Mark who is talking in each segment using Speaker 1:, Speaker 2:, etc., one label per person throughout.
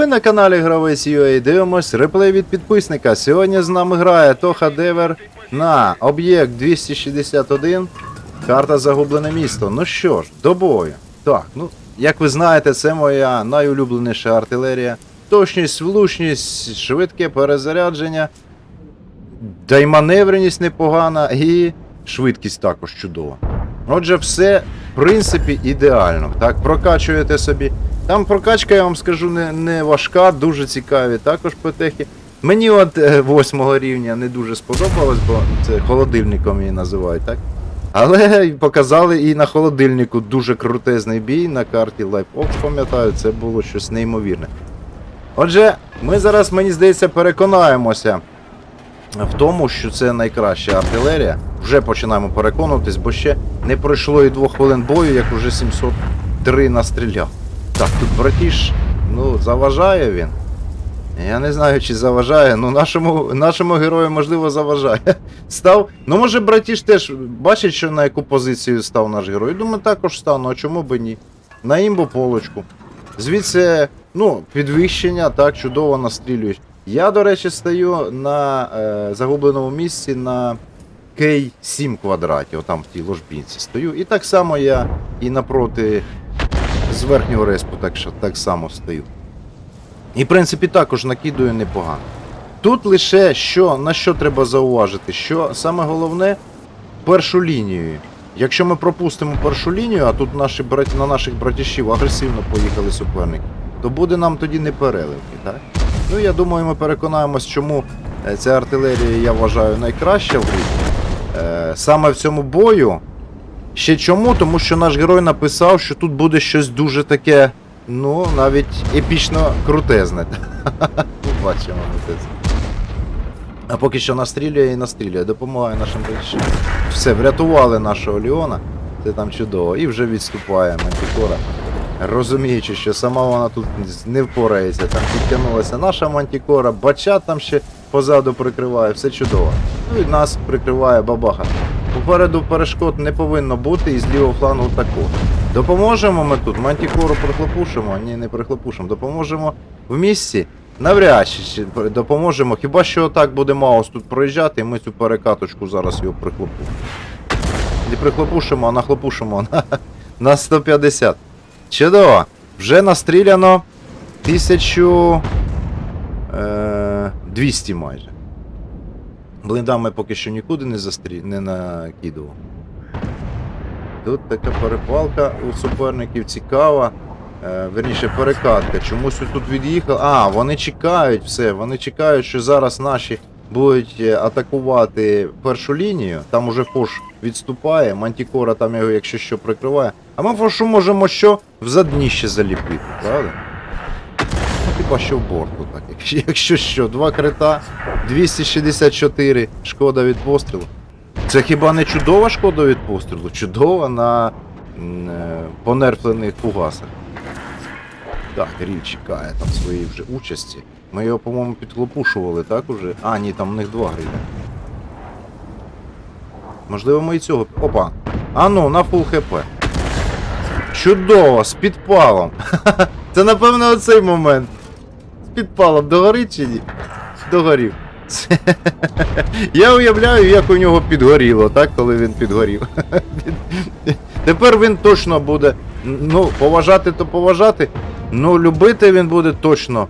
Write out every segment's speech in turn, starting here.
Speaker 1: Ви на каналі Гравець UA дивимось реплей від підписника. Сьогодні з нами грає Тоха Девер на об'єкт 261. Карта Загублене місто. Ну що ж, до бою. Так, ну, як ви знаєте, це моя найулюбленіша артилерія. Точність, влучність, швидке перезарядження. Та й маневреність непогана, і швидкість також чудова. Отже, все, в принципі, ідеально. Так, прокачуєте собі. Там прокачка, я вам скажу, не, не важка, дуже цікаві також петехи. Мені от е, восьмого рівня не дуже сподобалось, бо це холодильником її називають, так? Але показали і на холодильнику дуже крутезний бій на карті Live Ops, пам'ятаю, це було щось неймовірне. Отже, ми зараз, мені здається, переконаємося в тому, що це найкраща артилерія. Вже починаємо переконуватись, бо ще не пройшло і двох хвилин бою, як уже 703 настріляв. Так, тут братіш, ну, заважає він. Я не знаю, чи заважає, ну нашому, нашому герою, можливо, заважає. Став. Ну, може, братіш теж бачить, що на яку позицію став наш герой. Думаю, також стану, а чому би ні? На імбу полочку. Звідси, ну, підвищення, так, чудово настрілюєш. Я, до речі, стою на е, загубленому місці на К7 квадраті, отам в тій ложбінці стою. І так само я і напроти з верхнього респу так, що, так само стою. І, в принципі, також накидую непогано. Тут лише що, на що треба зауважити, що саме головне першу лінію. Якщо ми пропустимо першу лінію, а тут наші брат... на наших братішів агресивно поїхали суперники, то буде нам тоді не переливки, так? Ну я думаю, ми переконаємось, чому е, ця артилерія, я вважаю, найкраща в грі. Е, Саме в цьому бою. Ще чому? Тому що наш герой написав, що тут буде щось дуже таке, ну, навіть епічно крутезне. Побачимо ми це. А поки що настрілює і настрілює, допомагає нашим братішам. Все, врятували нашого Леона. Це там чудово. І вже відступає Мантікора. Розуміючи, що сама вона тут не впорається, там підтягнулася наша Мантікора, бачат там ще позаду прикриває, все чудово. Ну і нас прикриває бабаха. Попереду перешкод не повинно бути і з лівого флангу також. Допоможемо ми тут, Мантікору прихлопушимо, ні, не прихлопушимо, допоможемо в місці. Навряд чи допоможемо. Хіба що отак буде Маус тут проїжджати, і ми цю перекаточку зараз його прихлопушимо. Не прихлопушимо, а нахлопушимо на, на 150. Чудово! Вже настріляно 1200 майже. Блиндами поки що нікуди не, застрі... не накидував. Тут така перепалка у суперників цікава. Е, верніше, перекатка. Чомусь тут від'їхав. А, вони чекають все. Вони чекають, що зараз наші будуть е, атакувати першу лінію. Там уже Фош відступає, Мантікора там його, якщо що, прикриває. А ми Фошу можемо що в задніще заліпити, правда? Ну, хіба що в борту, так. Якщо, що, два крита, 264 шкода від пострілу. Це хіба не чудова шкода від пострілу? Чудова на е, понерфлених фугасах. Так, Ріль чекає там своєї вже участі. Ми його, по-моєму, підхлопушували, так уже? А, ні, там у них два гриля. Можливо, ми і цього. Опа! А ну, на фул хп. Чудово, з підпалом. Це напевно оцей момент. З підпалом догорить чи ні? Догорів. Я уявляю, як у нього підгоріло, так, коли він підгорів. Тепер він точно буде. Ну, поважати то поважати. Ну, любити він буде точно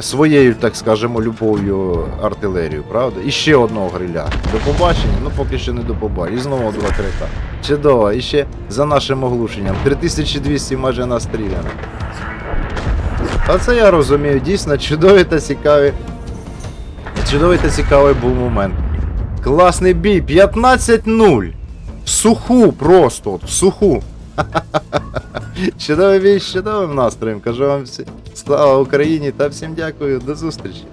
Speaker 1: своєю, так скажемо, любов'ю артилерію, правда? І ще одного гриля. До побачення, ну поки що не до побачення. І знову два крита. Чудово, і ще за нашим оглушенням. 3200 майже настріляно. А це я розумію, дійсно чудові та цікаві. Чудовий та цікавий був момент. Класний бій, 15-0. В суху просто, от, в суху. Чудовий бій з чудовим настроєм. Кажу вам всі. Слава Україні та всім дякую, до зустрічі.